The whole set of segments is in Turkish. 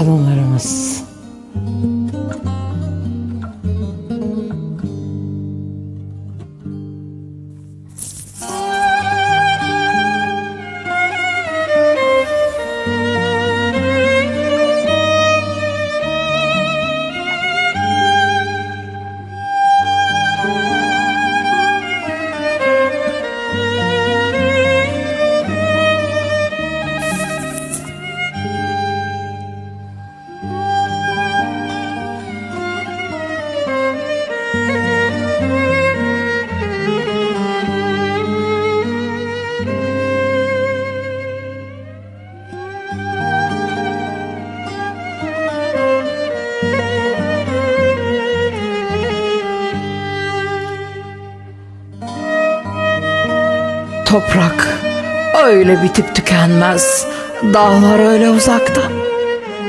kadınlarımız. Toprak öyle bitip tükenmez. Dağlar öyle uzakta.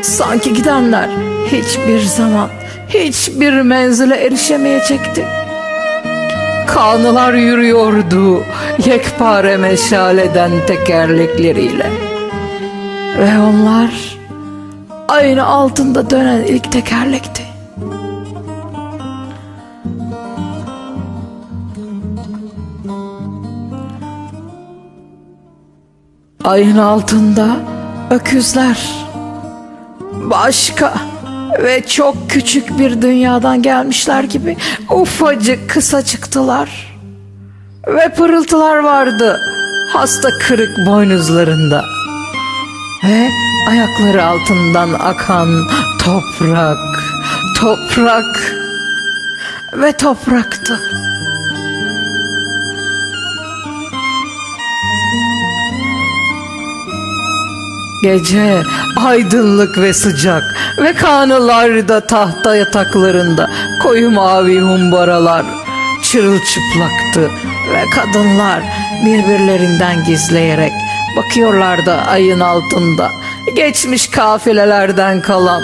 Sanki gidenler hiçbir zaman hiçbir menzile erişemeyecekti. Kanılar yürüyordu yekpare meşaleden tekerlekleriyle. Ve onlar aynı altında dönen ilk tekerlekti. Ayın altında öküzler başka ve çok küçük bir dünyadan gelmişler gibi ufacık kısa çıktılar. Ve pırıltılar vardı hasta kırık boynuzlarında. Ve ayakları altından akan toprak, toprak ve topraktı. Gece aydınlık ve sıcak ve kanılarda tahta yataklarında koyu mavi humbaralar çırılçıplaktı ve kadınlar birbirlerinden gizleyerek bakıyorlardı ayın altında geçmiş kafilelerden kalan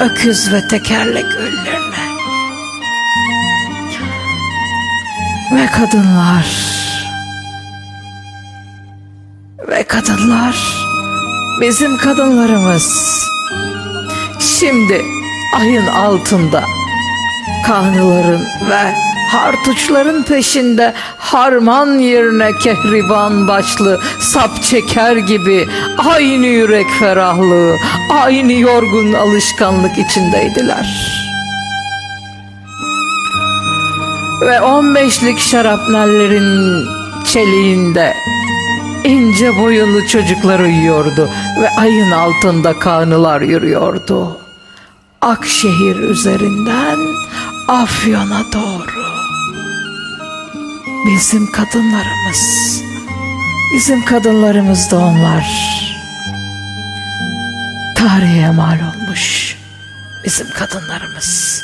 öküz ve tekerlek ölülerine. Ve kadınlar ve kadınlar bizim kadınlarımız şimdi ayın altında kanıların ve hartuçların peşinde harman yerine kehriban başlı sap çeker gibi aynı yürek ferahlığı, aynı yorgun alışkanlık içindeydiler. Ve on beşlik şarapnellerin çeliğinde ince boyunlu çocuklar uyuyordu ve ayın altında kanılar yürüyordu. Akşehir üzerinden Afyon'a doğru. Bizim kadınlarımız, bizim kadınlarımız da onlar. Tarihe mal olmuş bizim kadınlarımız.